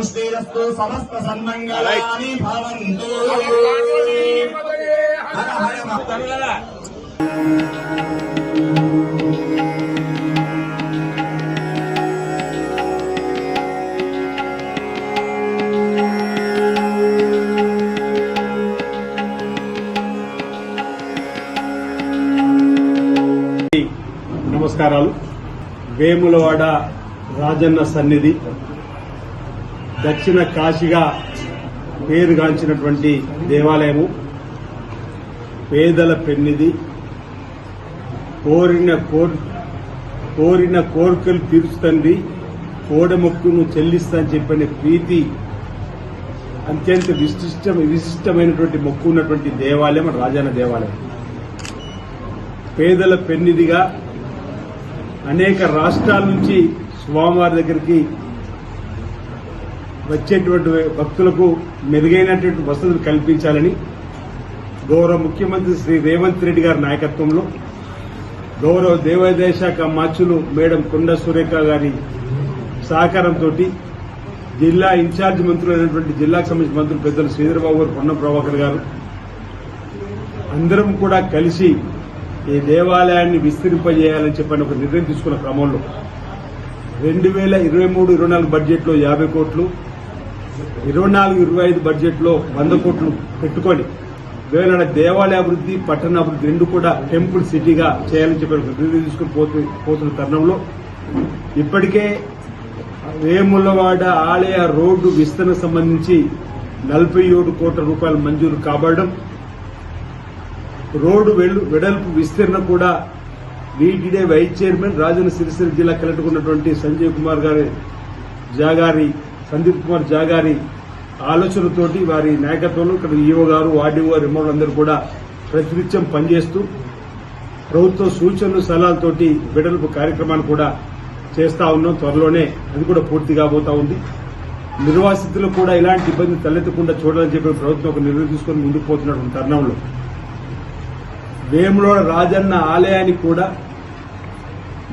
శ్రీరస్తు సమస్త సన్మంగళాని భవంతు హర హర మహాదేవ నమస్కారాలు. వేములవాడ రాజన్న సన్నిధి. దక్షిణ కాశీగా పేరుగాంచినటువంటి దేవాలయము పేదల పెన్నిది కోరిన కోర్ కోరిన కోరికలు తీర్చుతండి కోడమొక్కును చెల్లిస్తా చెప్పిన ప్రీతి అత్యంత విశిష్ట విశిష్టమైనటువంటి మొక్కు ఉన్నటువంటి దేవాలయం రాజన్న దేవాలయం. పేదల పెన్నిదిగా అనేక రాష్ట్రాల నుంచి స్వామివారి దగ్గరికి వచ్చేటువంటి భక్తులకు మెరుగైనటువంటి వసతులు కల్పించాలని గౌరవ ముఖ్యమంత్రి శ్రీ రేవంత్ రెడ్డి గారి నాయకత్వంలో గౌరవ దేవాదాయ శాఖ మార్చులు మేడం కొండ సురేఖ గారి సహకారంతో జిల్లా ఇన్ఛార్జ్ మంత్రులైనటువంటి జిల్లాకు సంబంధించిన మంత్రులు పెద్దలు శ్రీధరబాబు గారు పొన్న ప్రభాకర్ గారు అందరం కూడా కలిసి ఈ దేవాలయాన్ని విస్తరింపజేయాలని చెప్పని ఒక నిర్ణయం తీసుకున్న క్రమంలో రెండు వేల ఇరవై మూడు ఇరవై నాలుగు బడ్జెట్లో యాభై కోట్లు ఇరవై నాలుగు ఇరవై ఐదు బడ్జెట్లో వంద కోట్లు పెట్టుకొని వేలన దేవాలయ అభివృద్ధి పట్టణ అభివృద్ధి రెండు కూడా టెంపుల్ సిటీగా చేయాలని చెప్పి నిర్ణయం తీసుకుని పోతు పోతున్న తరుణంలో ఇప్పటికే వేములవాడ ఆలయ రోడ్డు విస్తరణ సంబంధించి నలభై ఏడు కోట్ల రూపాయలు మంజూరు కాబడడం రోడ్డు వెళ్ళు- వెడల్పు విస్తీర్ణం కూడా వీటిడే వైస్ చైర్మన్ రాజన్న సిరిసిల్ల జిల్లా కలెక్టర్ ఉన్నటువంటి సంజయ్ కుమార్ గారి జాగారి సందీప్ కుమార్ జాగారి ఆలోచనతోటి వారి నాయకత్వంలో ఇక్కడ ఈఓ గారు ఆర్డీఓ గారు అందరూ కూడా ప్రతినిత్యం పనిచేస్తూ ప్రభుత్వ సూచనలు సలహాలతోటి వెడల్పు కార్యక్రమాన్ని కూడా చేస్తా ఉన్నాం. త్వరలోనే అది కూడా పూర్తి కాబోతా ఉంది. నిర్వాసితులు కూడా ఇలాంటి ఇబ్బంది తలెత్తకుండా చూడాలని చెప్పి ప్రభుత్వం ఒక నిర్ణయం తీసుకొని ముందుకు పోతున్నటువంటి తరుణంలో. వేములోడ రాజన్న ఆలయానికి కూడా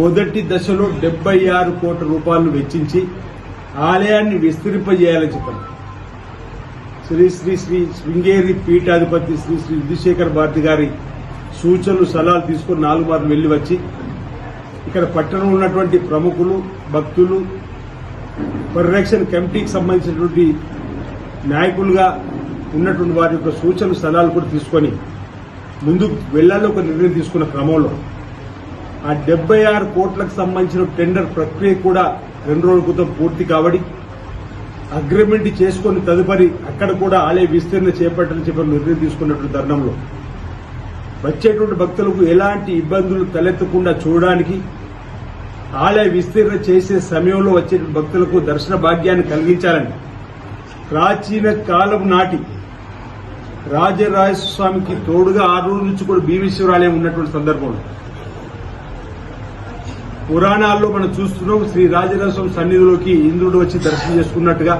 మొదటి దశలో డెబ్బై ఆరు కోట్ల రూపాయలు వెచ్చించి ఆలయాన్ని విస్తరింపజేయాలని చెప్పారు శ్రీ శ్రీ శ్రీ శృంగేరి పీఠాధిపతి శ్రీ శ్రీ విధుశేఖర్ భారతి గారి సూచనలు సలహాలు తీసుకుని నాలుగు మార్లు వెళ్ళి వచ్చి ఇక్కడ పట్టణంలో ఉన్నటువంటి ప్రముఖులు భక్తులు పరిరక్షణ కమిటీకి సంబంధించినటువంటి నాయకులుగా ఉన్నటువంటి వారి యొక్క సూచనలు సలహాలు కూడా తీసుకొని ముందుకు వెళ్ళాలని ఒక నిర్ణయం తీసుకున్న క్రమంలో ఆ డెబ్బై ఆరు కోట్లకు సంబంధించిన టెండర్ ప్రక్రియ కూడా రెండు రోజుల క్రితం పూర్తి కాబడి అగ్రిమెంట్ చేసుకుని తదుపరి అక్కడ కూడా ఆలయ విస్తీర్ణ చేపట్టని చెప్పి నిర్ణయం తీసుకున్నటువంటి తరుణంలో వచ్చేటువంటి భక్తులకు ఎలాంటి ఇబ్బందులు తలెత్తకుండా చూడడానికి ఆలయ విస్తీర్ణ చేసే సమయంలో వచ్చే భక్తులకు దర్శన భాగ్యాన్ని కలిగించాలని ప్రాచీన కాలం నాటి రాజరాజస్వామికి తోడుగా ఆరు రోజు నుంచి కూడా భీమేశ్వరాలయం ఉన్నటువంటి సందర్భంలో పురాణాల్లో మనం చూస్తున్నాం శ్రీ రాజరాజస్వామి సన్నిధిలోకి ఇంద్రుడు వచ్చి దర్శనం చేసుకున్నట్టుగా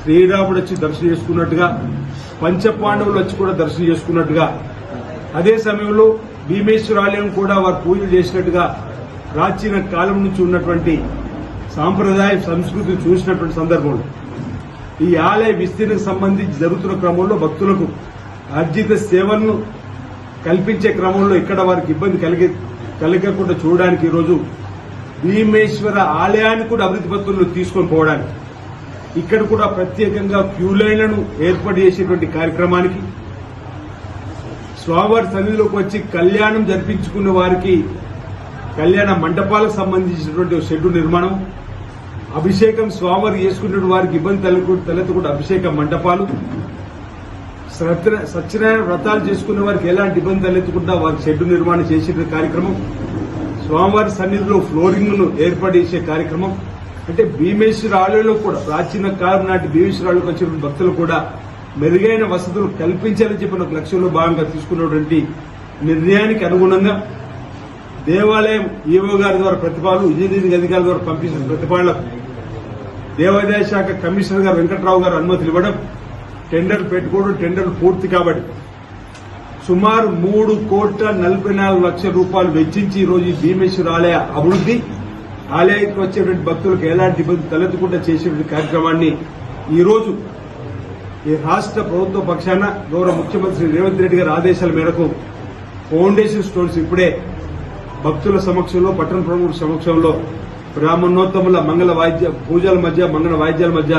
శ్రీరాముడు వచ్చి దర్శనం చేసుకున్నట్టుగా పంచపాండవులు వచ్చి కూడా దర్శనం చేసుకున్నట్టుగా. అదే సమయంలో భీమేశ్వరాలయం కూడా వారు పూజలు చేసినట్టుగా ప్రాచీన కాలం నుంచి ఉన్నటువంటి సాంప్రదాయ సంస్కృతిని చూసినటువంటి సందర్భంలో ఈ ఆలయ విస్తీర్ణకు సంబంధించి జరుగుతున్న క్రమంలో భక్తులకు అర్జిత సేవలను కల్పించే క్రమంలో ఇక్కడ వారికి ఇబ్బంది కలిగే కలగకుండా చూడడానికి ఈరోజు భీమేశ్వర ఆలయాన్ని కూడా అభివృద్ధి పత్రులు తీసుకొని పోవడానికి. ఇక్కడ కూడా ప్రత్యేకంగా క్యూ లైన్లను ఏర్పాటు చేసేటువంటి కార్యక్రమానికి స్వామివారి సన్నిధిలోకి వచ్చి కళ్యాణం జరిపించుకున్న వారికి కళ్యాణ మండపాలకు సంబంధించినటువంటి షెడ్డు నిర్మాణం అభిషేకం స్వామివారి చేసుకున్న వారికి ఇబ్బంది తలెత్తు తలెత్తకుండా అభిషేక మండపాలు సత్యనారాయణ వ్రతాలు చేసుకునే వారికి ఎలాంటి ఇబ్బంది తలెత్తకుండా వారి షెడ్డు నిర్మాణం చేసే కార్యక్రమం. స్వామివారి సన్నిధిలో ఫ్లోరింగ్ను ఏర్పాటు చేసే కార్యక్రమం. అంటే భీమేశ్వర ఆలయంలో కూడా ప్రాచీన కాలం నాటి భీమేశ్వర ఆలయంకి వచ్చిన భక్తులు కూడా మెరుగైన వసతులు కల్పించాలని చెప్పిన ఒక లక్ష్యంలో భాగంగా తీసుకున్నటువంటి నిర్ణయానికి అనుగుణంగా దేవాలయం ఈవో గారి ద్వారా ప్రతిపాదనలు ఇంజనీరింగ్ అధికారుల ద్వారా పంపించిన ప్రతిపాదనలకు దేవాదాయ శాఖ కమిషనర్ గారు వెంకట్రావు గారు అనుమతులు ఇవ్వడం టెండర్ పెట్టుకోవడం టెండర్ పూర్తి కాబట్టి సుమారు మూడు కోట్ల నలభై నాలుగు లక్షల రూపాయలు వెచ్చించి ఈరోజు రోజు ఈ భీమేశ్వర ఆలయ అభివృద్ధి ఆలయానికి వచ్చేటువంటి భక్తులకు ఎలాంటి ఇబ్బంది తలెత్తకుండా చేసేటువంటి కార్యక్రమాన్ని ఈరోజు ఈ రాష్ట్ర ప్రభుత్వ పక్షాన గౌరవ ముఖ్యమంత్రి శ్రీ రేవంత్ రెడ్డి గారి ఆదేశాల మేరకు ఫౌండేషన్ స్టోన్స్ ఇప్పుడే భక్తుల సమక్షంలో పట్టణ ప్రముఖుల సమక్షంలో బ్రాహ్మణోత్తముల మంగళ వాయిద్య పూజల మధ్య మంగళ వాయిద్యాల మధ్య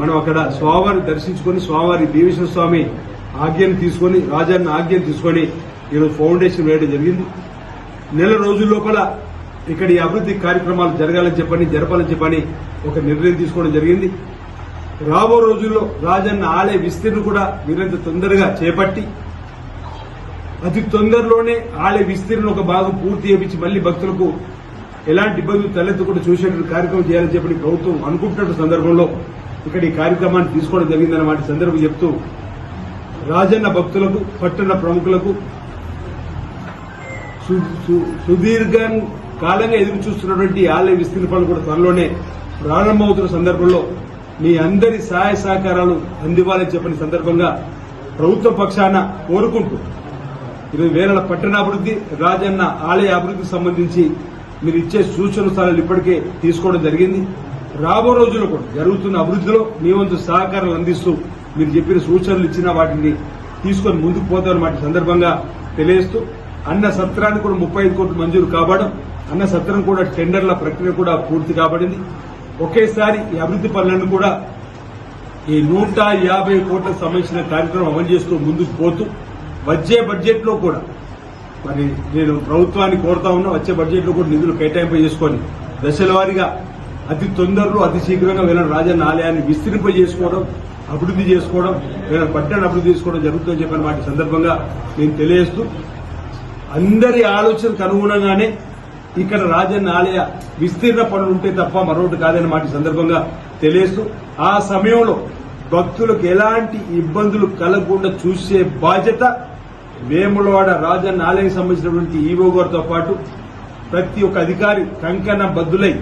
మనం అక్కడ స్వామివారిని దర్శించుకొని స్వామివారి భీమేశ్వర స్వామి ఆజ్ఞను తీసుకొని రాజాన్ని ఆజ్ఞను తీసుకొని ఈరోజు ఫౌండేషన్ వేయడం జరిగింది. నెల రోజుల లోపల ఇక్కడ ఈ అభివృద్ధి కార్యక్రమాలు జరగాలని చెప్పని జరపాలని చెప్పని ఒక నిర్ణయం తీసుకోవడం జరిగింది. రాబో రోజుల్లో రాజన్న ఆలయ విస్తీర్ణ కూడా వీరంత తొందరగా చేపట్టి అతి తొందరలోనే ఆలయ విస్తీర్ణ ఒక భాగం పూర్తి చేపించి మళ్ళీ భక్తులకు ఎలాంటి ఇబ్బందులు తలెత్తకుండా చూసేటువంటి కార్యక్రమం చేయాలని చెప్పి ప్రభుత్వం అనుకుంటున్న సందర్భంలో ఇక్కడ ఈ కార్యక్రమాన్ని తీసుకోవడం జరిగిందన్న వాటి సందర్భం చెప్తూ రాజన్న భక్తులకు పట్టణ ప్రముఖులకు సు- సు- సుదీర్ఘ కాలంగా ఎదురు చూస్తున్నటువంటి ఆలయ విస్తీర్ణ పనులు కూడా త్వరలోనే ప్రారంభమవుతున్న సందర్భంలో మీ అందరి సహాయ సహకారాలు అందివ్వాలని చెప్పిన సందర్భంగా ప్రభుత్వ పక్షాన కోరుకుంటూ ఇరవై వేల పట్టణాభివృద్ధి రాజన్న ఆలయ అభివృద్ధికి సంబంధించి మీరు ఇచ్చే సూచన స్థలాలు ఇప్పటికే తీసుకోవడం జరిగింది. రాబో రోజుల్లో కూడా జరుగుతున్న అభివృద్ధిలో మీ వంతు సహకారాలు అందిస్తూ మీరు చెప్పిన సూచనలు ఇచ్చిన వాటిని తీసుకొని ముందుకు పోతామన్నమాట సందర్భంగా తెలియజేస్తూ అన్న సత్రానికి కూడా ముప్పై ఐదు కోట్లు మంజూరు కావడం అన్న సత్రం కూడా టెండర్ల ప్రక్రియ కూడా పూర్తి కాబడింది. ఒకేసారి ఈ అభివృద్ధి పనులను కూడా ఈ నూట యాభై కోట్లకు సంబంధించిన కార్యక్రమం అమలు చేస్తూ ముందుకు పోతూ వచ్చే బడ్జెట్లో కూడా మరి నేను ప్రభుత్వాన్ని కోరుతా ఉన్నా వచ్చే బడ్జెట్లో కూడా నిధులు కేటాయింపు చేసుకొని దశల వారీగా అతి తొందరలో అతి శీఘ్రంగా వీళ్ళ రాజన్న ఆలయాన్ని విస్తరింప చేసుకోవడం అభివృద్ధి చేసుకోవడం వీళ్ళ పట్టణ అభివృద్ధి చేసుకోవడం జరుగుతుందని చెప్పిన మాట సందర్భంగా నేను తెలియజేస్తూ అందరి ఆలోచనకు అనుగుణంగానే ఇక్కడ రాజన్న ఆలయ విస్తీర్ణ పనులు ఉంటే తప్ప మరొకటి కాదని మాట సందర్భంగా తెలియజేస్తూ ఆ సమయంలో భక్తులకు ఎలాంటి ఇబ్బందులు కలగకుండా చూసే బాధ్యత వేములవాడ రాజన్న ఆలయం సంబంధించినటువంటి ఈవో గారితో పాటు ప్రతి ఒక్క అధికారి కంకణ బద్దులై